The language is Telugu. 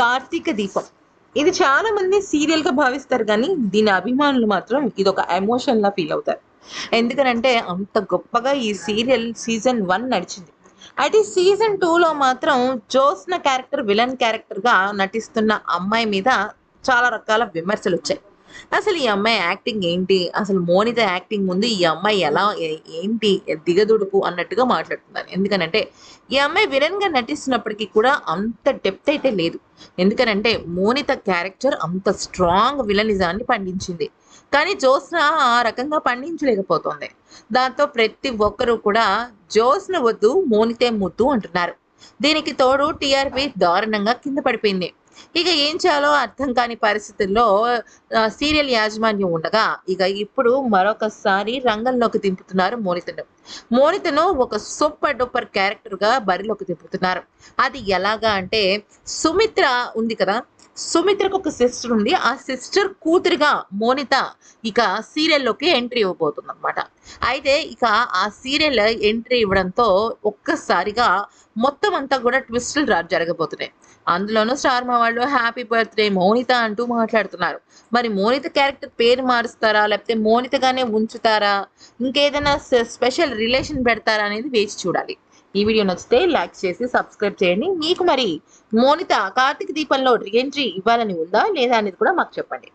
కార్తీక దీపం. ఇది చాలా మంది సీరియల్గా భావిస్తారు కానీ దీని అభిమానులు మాత్రం ఇది ఒక ఎమోషన్ లా ఫీల్ అవుతారు. ఎందుకనంటే అంత గొప్పగా ఈ సీరియల్ సీజన్ వన్ నడిచింది. అయితే సీజన్లో మాత్రం జోస్న క్యారెక్టర్ విలన్ క్యారెక్టర్గా నటిస్తున్న అమ్మాయి మీద చాలా రకాల విమర్శలు వచ్చాయి. అసలు ఈ అమ్మాయి యాక్టింగ్ ఏంటి? అసలు మోనిత యాక్టింగ్ ముందు ఈ అమ్మాయి ఎలా ఏంటి? దిగదుడుపు అన్నట్టుగా మాట్లాడుతున్నారు ఎందుకనంటే ఈ అమ్మాయి విలన్గా నటిస్తున్నప్పటికీ కూడా అంత డెప్త్ అయితే లేదు. ఎందుకనంటే మోనిత క్యారెక్టర్ అంత స్ట్రాంగ్ విలనిజాన్ని పండించింది. కానీ జోస్న ఆ రకంగా పండించలేకపోతుంది. దాంతో ప్రతి ఒక్కరూ కూడా జోస్న వద్దు మోనితే ముద్దు అంటున్నారు. దీనికి తోడు టీఆర్పీ దారుణంగా కింద పడిపోయింది. ఇక ఏం చేయాలో అర్థం కాని పరిస్థితుల్లో సీరియల్ యాజమాన్యం ఉండగా ఇక ఇప్పుడు మరొకసారి రంగంలోకి దింపుతున్నారు మోనితను. మోనితను ఒక సూపర్ డూపర్ క్యారెక్టర్గా బరిలోకి దింపుతున్నారు. అది ఎలాగా అంటే సుమిత్ర ఉంది కదా సుమిత్రకు ఒక సిస్టర్ ఉంది. ఆ సిస్టర్ కూతురిగా మోనిత ఇక సీరియల్లోకి ఎంట్రీ ఇవ్వబోతుంది అనమాట అయితే ఇక ఆ సీరియల్ ఎంట్రీ ఇవ్వడంతో ఒక్కసారిగా మొత్తం అంతా కూడా ట్విస్టులు రా జరగబోతున్నాయి. అందులోనూ స్టార్ మా వాళ్ళు హ్యాపీ బర్త్డే మోనిత అంటూ మాట్లాడుతున్నారు. మరి మోనిత క్యారెక్టర్ పేరు మారుస్తారా? లేకపోతే మోనితగానే ఉంచుతారా? ఇంకేదైనా స్పెషల్ రిలేషన్ పెడతారా అనేది వేచి చూడాలి. ఈ వీడియో నచ్చితే లైక్ చేసి సబ్స్క్రైబ్ చేయండి. మీకు మరి మోనిత కార్తీక దీపంలో రీఎంట్రీ ఇవ్వాలని ఉందా లేదా అనేది కూడా మాకు చెప్పండి.